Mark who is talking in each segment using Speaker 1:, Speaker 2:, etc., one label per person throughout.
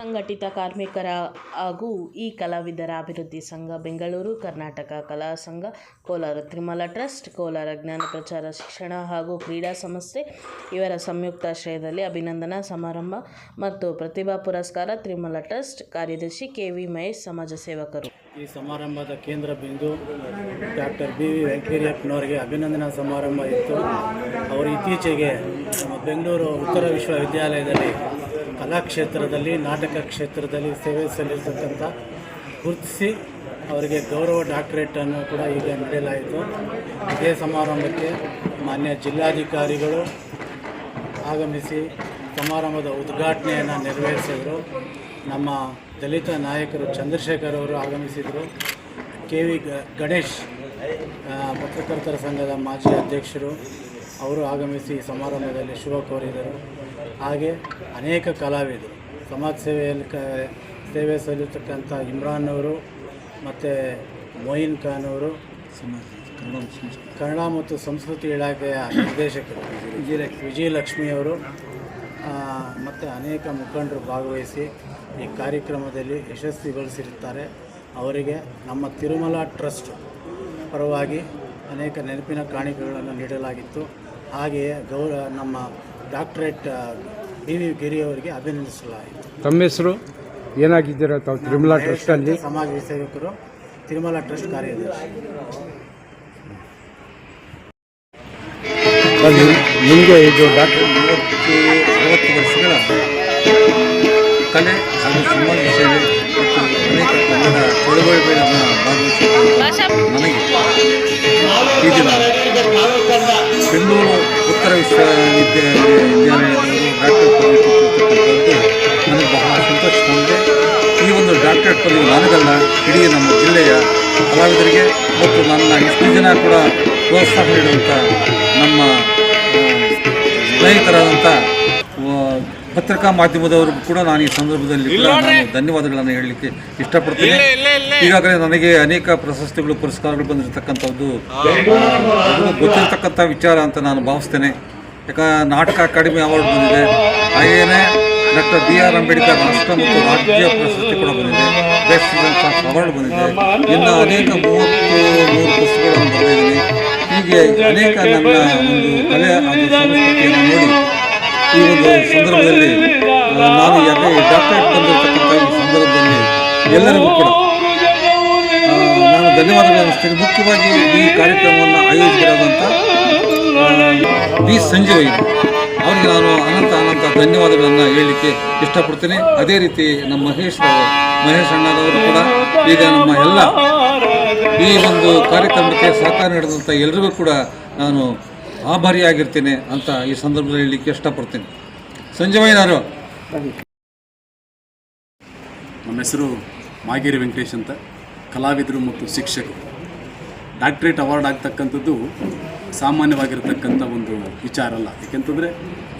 Speaker 1: ಸಂಘಟಿತ ಕಾರ್ಮಿಕರ ಹಾಗೂ ಈ ಕಲಾವಿದರ ಅಭಿವೃದ್ಧಿ ಸಂಘ, ಬೆಂಗಳೂರು ಕರ್ನಾಟಕ ಕಲಾ ಸಂಘ, ಕೋಲಾರ ತಿರುಮಲ ಟ್ರಸ್ಟ್, ಕೋಲಾರ ಜ್ಞಾನ ಪ್ರಚಾರ ಶಿಕ್ಷಣ ಹಾಗೂ ಕ್ರೀಡಾ ಸಂಸ್ಥೆ ಇವರ ಸಂಯುಕ್ತಾಶ್ರಯದಲ್ಲಿ ಅಭಿನಂದನಾ ಸಮಾರಂಭ ಮತ್ತು ಪ್ರತಿಭಾ ಪುರಸ್ಕಾರ ತಿರುಮಲ ಟ್ರಸ್ಟ್ ಕಾರ್ಯದರ್ಶಿ ಕೆ ವಿ ಮಹೇಶ್ ಸಮಾಜ ಸೇವಕರು.
Speaker 2: ಈ ಸಮಾರಂಭದ ಕೇಂದ್ರ ಬಿಂದು ಡಾಕ್ಟರ್ ಬಿ ವಿ ವೆಂಕಟೇರಿಯಪ್ಪನವರಿಗೆ ಅಭಿನಂದನಾ ಸಮಾರಂಭ ಇತ್ತು. ಅವರು ಇತ್ತೀಚೆಗೆ ಬೆಂಗಳೂರು ಉತ್ತರ ವಿಶ್ವವಿದ್ಯಾಲಯದಲ್ಲಿ ಕಲಾಕ್ಷೇತ್ರದಲ್ಲಿ, ನಾಟಕ ಕ್ಷೇತ್ರದಲ್ಲಿ ಸೇವೆ ಸಲ್ಲಿಸತಕ್ಕಂಥ ಗುರುತಿಸಿ ಅವರಿಗೆ ಗೌರವ ಡಾಕ್ಟ್ರೇಟನ್ನು ಕೂಡ ಈಗ ನೀಡಲಾಯಿತು. ಇದೇ ಸಮಾರಂಭಕ್ಕೆ ಮಾನ್ಯ ಜಿಲ್ಲಾಧಿಕಾರಿಗಳು ಆಗಮಿಸಿ ಸಮಾರಂಭದ ಉದ್ಘಾಟನೆಯನ್ನು ನೆರವೇರಿಸಿದರು. ನಮ್ಮ ದಲಿತ ನಾಯಕರು ಚಂದ್ರಶೇಖರ್ ಅವರು ಆಗಮಿಸಿದರು. ಕೆ ವಿ ಗಣೇಶ್ ಪತ್ರಕರ್ತರ ಸಂಘದ ಮಾಜಿ ಅಧ್ಯಕ್ಷರು ಅವರು ಆಗಮಿಸಿ ಸಮಾರಂಭದಲ್ಲಿ ಶುಭ ಕೋರಿದರು. ಹಾಗೆ ಅನೇಕ ಕಲಾವಿದರು. ಸಮಾಜ ಸೇವೆಯಲ್ಲಿ ಕ, ಸೇವೆ ಸಲ್ಲಿಸತಕ್ಕಂಥ ಇಮ್ರಾನ್ ಅವರು ಮತ್ತು ಮೊಯಿನ್ ಖಾನ್ ಅವರು, ಕನ್ನಡ ಮತ್ತು ಸಂಸ್ಕೃತಿ ಇಲಾಖೆಯ ನಿರ್ದೇಶಕರು ವಿಜಯಲಕ್ಷ್ಮಿ. ಅವರು ಮತ್ತು ಅನೇಕ ಮುಖಂಡರು ಭಾಗವಹಿಸಿ ಈ ಕಾರ್ಯಕ್ರಮದಲ್ಲಿ ಯಶಸ್ವಿಗೊಳಿಸಿರುತ್ತಾರೆ ಅವರಿಗೆ ನಮ್ಮ ತಿರುಮಲ ಟ್ರಸ್ಟ್ ಪರವಾಗಿ ಅನೇಕ ನೆನಪಿನ ಕಾಣಿಕೆಗಳನ್ನು ನೀಡಲಾಗಿತ್ತು. ಹಾಗೆಯೇ ಗೌರ ನಮ್ಮ ಡಾಕ್ಟರೇಟ್ ಬಿ ವಿ ಗಿರಿ ಅವರಿಗೆ ಅಭಿನಂದಿಸಲಾಯಿತು.
Speaker 3: ತಮ್ಮ ಹೆಸರು? ಏನಾಗಿದ್ದೀರಾ ತಾವು ತಿರುಮಲ ಟ್ರಸ್ಟಲ್ಲಿ
Speaker 2: ಸಮಾಜ ಸೇವಕರು ತಿರುಮಲ ಟ್ರಸ್ಟ್ ಕಾರ್ಯದರ್ಶಿ.
Speaker 3: ನಿಮಗೆ ಇದು ಡಾಕ್ಟರ್
Speaker 4: ಮೂವತ್ತು ಅರವತ್ತು ವರ್ಷಗಳ ಕಲೆ ಹಾಗೂ ಸಮಾಜ ಸೇವೆ ಮತ್ತು ಅನೇಕ ಕನ್ನಡ ಉತ್ತರ ವಿಶ್ವವಿದ್ಯಾಲಯದವರು ಡಾಕ್ಟರ್ ಪದವಿ ಕೊಟ್ಟಿರ್ತಕ್ಕಂಥದ್ದು ನನಗೆ ಬಹಳ ಸಂತೋಷ ತಂದಿದೆ ಈ ಒಂದು ಡಾಕ್ಟರೇಟ್ ಪದವಿ ನನಗಲ್ಲ ಇಡೀ ನಮ್ಮ ಜಿಲ್ಲೆಯ ಕಲಾವಿದರಿಗೆ ಮತ್ತು ನನ್ನ ಇಷ್ಟು ಜನ ಕೂಡ ಪ್ರೋತ್ಸಾಹ ನೀಡುವಂಥ ನಮ್ಮ ಸ್ನೇಹಿತರಾದಂಥ ಪತ್ರಿಕಾ ಮಾಧ್ಯಮದವರಿಗೂ ಕೂಡ ನಾನು ಈ ಸಂದರ್ಭದಲ್ಲಿ ಕೂಡ ನಾನು ಧನ್ಯವಾದಗಳನ್ನು ಹೇಳಲಿಕ್ಕೆ ಇಷ್ಟಪಡ್ತೀನಿ ಈಗಾಗಲೇ ನನಗೆ ಅನೇಕ ಪ್ರಶಸ್ತಿಗಳು ಪುರಸ್ಕಾರಗಳು ಬಂದಿರತಕ್ಕಂಥದ್ದು ಗೊತ್ತಿರತಕ್ಕಂಥ ವಿಚಾರ ಅಂತ ನಾನು ಭಾವಿಸ್ತೇನೆ ಯಾಕ ನಾಟಕ ಅಕಾಡೆಮಿ ಅವಾರ್ಡ್ ಬಂದಿದೆ. ಹಾಗೆಯೇ ಡಾಕ್ಟರ್ ಬಿ ಆರ್ ಅಂಬೇಡ್ಕರ್ ರಾಷ್ಟ್ರ ಮತ್ತು ರಾಜ್ಯ ಪ್ರಶಸ್ತಿ ಕೂಡ ಬಂದಿದೆ. ಬೆಸ್ಟ್ ಆಫ್ ಅವಾರ್ಡ್ ಬಂದಿದೆ. ಇನ್ನು ಅನೇಕ ಮೂವತ್ತು ಮೂರು ಪುಸ್ತಕಗಳನ್ನು ಬರೆದಿದ್ದೀನಿ. ಹೀಗೆ ಅನೇಕ ನನ್ನ ಒಂದು ಕಲೆ ಹಾಗೂ ನೋಡಿ ಈ ಒಂದು ಸಂದರ್ಭದಲ್ಲಿ ನಾನು ಯಾಕೆ ಡಾಕ್ಟರೇಟ್ ಬಂದಿರತಕ್ಕಂಥ ಈ ಸಂದರ್ಭದಲ್ಲಿ ಎಲ್ಲರಿಗೂ ಕೂಡ ನಾನು ಧನ್ಯವಾದಗಳು ಅನ್ನಿಸ್ತೀನಿ ಮುಖ್ಯವಾಗಿ ಈ ಕಾರ್ಯಕ್ರಮವನ್ನು ಆಯೋಜಕರಾದಂಥ ಆ, ಬಿ ಸಂಜೀವ್ ಅವರಿಗೆ ನಾನು ಅನಂತ ಅನಂತ ಧನ್ಯವಾದಗಳನ್ನು ಹೇಳಲಿಕ್ಕೆ ಇಷ್ಟಪಡ್ತೀನಿ. ಅದೇ ರೀತಿ ನಮ್ಮ ಮಹೇಶ್ ಮಹೇಶ್ ಅಣ್ಣರವರು ಕೂಡ ಈಗ ನಮ್ಮ ಎಲ್ಲ ಈ ಒಂದು ಕಾರ್ಯಕ್ರಮಕ್ಕೆ ಸಹಕಾರ ನೀಡಿದಂಥ ಎಲ್ರಿಗೂ ಕೂಡ ನಾನು ಆಭಾರಿಯಾಗಿರ್ತೇನೆ ಅಂತ ಈ ಸಂದರ್ಭದಲ್ಲಿ ಹೇಳಲಿಕ್ಕೆ ಇಷ್ಟಪಡ್ತೀನಿ. ಸಂಜೀವಯ್ಯನವರು
Speaker 5: ನಮ್ಮ ಹೆಸರು ಮಾಗೇರಿ ವೆಂಕಟೇಶ್ ಅಂತ. ಕಲಾವಿದರು ಮತ್ತು ಶಿಕ್ಷಕರು. ಡಾಕ್ಟ್ರೇಟ್ ಅವಾರ್ಡ್ ಆಗ್ತಕ್ಕಂಥದ್ದು ಸಾಮಾನ್ಯವಾಗಿರ್ತಕ್ಕಂಥ ಒಂದು ವಿಚಾರ ಅಲ್ಲ. ಏಕೆಂತಂದರೆ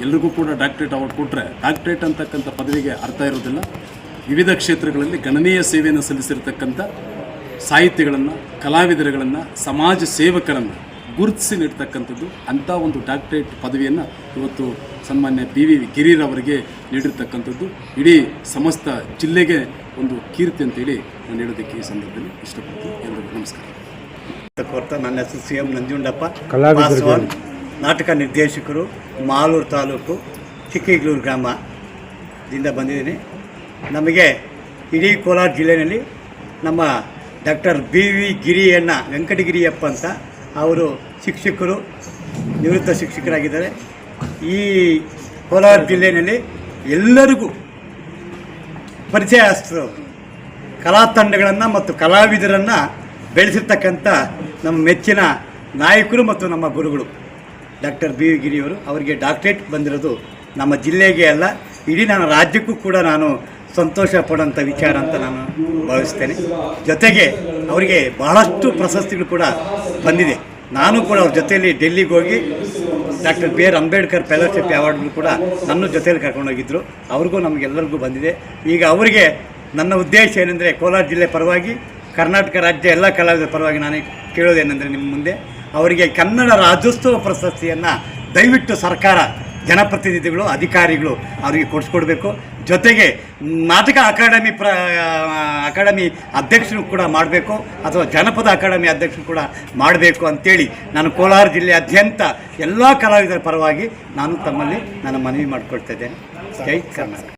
Speaker 5: ಎಲ್ರಿಗೂ ಕೂಡ ಡಾಕ್ಟ್ರೇಟ್ ಅವಾರ್ಡ್ ಕೊಟ್ಟರೆ ಡಾಕ್ಟ್ರೇಟ್ ಅಂತಕ್ಕಂಥ ಪದವಿಗೆ ಅರ್ಥ ಇರೋದಿಲ್ಲ. ವಿವಿಧ ಕ್ಷೇತ್ರಗಳಲ್ಲಿ ಗಣನೀಯ ಸೇವೆಯನ್ನು ಸಲ್ಲಿಸಿರ್ತಕ್ಕಂಥ ಸಾಹಿತ್ಯಗಳನ್ನು, ಕಲಾವಿದರುಗಳನ್ನು, ಸಮಾಜ ಸೇವಕರನ್ನು ಗುರುತಿಸಿ ನೀಡ್ತಕ್ಕಂಥದ್ದು ಅಂಥ ಒಂದು ಡಾಕ್ಟ್ರೇಟ್ ಪದವಿಯನ್ನು ಇವತ್ತು ಸನ್ಮಾನ್ಯ ಬಿ ವಿ ಗಿರಿರವರಿಗೆ ನೀಡಿರ್ತಕ್ಕಂಥದ್ದು. ಇಡೀ ಸಮಸ್ತ ಜಿಲ್ಲೆಗೆ ಒಂದು ಕೀರ್ತಿ ಅಂತೇಳಿ ನಾನು ಹೇಳೋದಕ್ಕೆ ಈ ಸಂದರ್ಭದಲ್ಲಿ ಇಷ್ಟಪಡ್ತೀನಿ. ಎಲ್ಲರಿಗೂ ನಮಸ್ಕಾರ.
Speaker 6: ಕೊರ್ತ ನನ್ನ ಹೆಸರು ಸಿ ಎಂ ನಂಜುಂಡಪ್ಪ. ಪಾಸ್ವಾನ್ ನಾಟಕ ನಿರ್ದೇಶಕರು ಮಾಲೂರು ತಾಲೂಕು ಚಿಕ್ಕಿಗ್ಲೂರು ಗ್ರಾಮದಿಂದ ಬಂದಿದ್ದೀನಿ. ನಮಗೆ ಇಡೀ ಕೋಲಾರ ಜಿಲ್ಲೆಯಲ್ಲಿ ನಮ್ಮ doctor B V Giriyanna Venkatagiriyappa ಅಂತ ಅವರು ಶಿಕ್ಷಕರು ನಿವೃತ್ತ ಶಿಕ್ಷಕರಾಗಿದ್ದಾರೆ. ಈ ಕೋಲಾರ ಜಿಲ್ಲೆಯಲ್ಲಿ ಎಲ್ಲರಿಗೂ ಪರಿಚಯ ಅವರು ಕಲಾ ತಂಡಗಳನ್ನು ಮತ್ತು ಕಲಾವಿದರನ್ನು ಬೆಳೆಸಿರ್ತಕ್ಕಂಥ ನಮ್ಮ ಮೆಚ್ಚಿನ ನಾಯಕರು ಮತ್ತು ನಮ್ಮ ಗುರುಗಳು. ಡಾಕ್ಟರ್ ಬಿ ವಿ ಗಿರಿಯವರು ಅವರಿಗೆ ಡಾಕ್ಟ್ರೇಟ್ ಬಂದಿರೋದು ನಮ್ಮ ಜಿಲ್ಲೆಗೆ ಅಲ್ಲ, ಇಡೀ ನನ್ನ ರಾಜ್ಯಕ್ಕೂ ಕೂಡ ನಾನು ಸಂತೋಷ ಪಡೋಂಥ ವಿಚಾರ ಅಂತ ನಾನು ಭಾವಿಸ್ತೇನೆ. ಜೊತೆಗೆ ಅವರಿಗೆ ಬಹಳಷ್ಟು ಪ್ರಶಸ್ತಿಗಳು ಕೂಡ ಬಂದಿದೆ. ನಾನು ಕೂಡ ಅವ್ರ ಜೊತೆಯಲ್ಲಿ ಡೆಲ್ಲಿಗೆ ಹೋಗಿ doctor B R Ambedkar fellowship ಅವಾರ್ಡ್ಗಳು ಕೂಡ ನನ್ನ ಜೊತೆಯಲ್ಲಿ ಕರ್ಕೊಂಡೋಗಿದ್ದರು ಅವ್ರಿಗೂ ನಮಗೆಲ್ಲರಿಗೂ ಬಂದಿದೆ. ಈಗ ಅವರಿಗೆ ನನ್ನ ಉದ್ದೇಶ ಏನೆಂದರೆ ಕೋಲಾರ ಜಿಲ್ಲೆ ಪರವಾಗಿ ಕರ್ನಾಟಕ ರಾಜ್ಯ ಎಲ್ಲ ಕಲಾವಿದರ ಪರವಾಗಿ ನಾನು ಕೇಳೋದೇನೆಂದರೆ ನಿಮ್ಮ ಮುಂದೆ ಅವರಿಗೆ ಕನ್ನಡ ರಾಜ್ಯೋತ್ಸವ ಪ್ರಶಸ್ತಿಯನ್ನು ದಯವಿಟ್ಟು ಸರ್ಕಾರ, ಜನಪ್ರತಿನಿಧಿಗಳು, ಅಧಿಕಾರಿಗಳು ಅವರಿಗೆ ಕೊಡಿಸ್ಕೊಡ್ಬೇಕು. ಜೊತೆಗೆ ನಾಟಕ ಅಕಾಡೆಮಿ ಪ್ರ ಅಕಾಡೆಮಿ ಅಧ್ಯಕ್ಷರು ಕೂಡ ಮಾಡಬೇಕು ಅಥವಾ ಜನಪದ ಅಕಾಡೆಮಿ ಅಧ್ಯಕ್ಷರು ಕೂಡ ಮಾಡಬೇಕು ಅಂತೇಳಿ ನಾನು ಕೋಲಾರ ಜಿಲ್ಲೆಯಾದ್ಯಂತ ಎಲ್ಲ ಕಲಾವಿದರ ಪರವಾಗಿ ನಾನು ತಮ್ಮಲ್ಲಿ ನಾನು ಮನವಿ ಮಾಡಿಕೊಳ್ತಾ ಇದ್ದೇನೆ. ಜೈ ಕರ್ನಾಟಕ.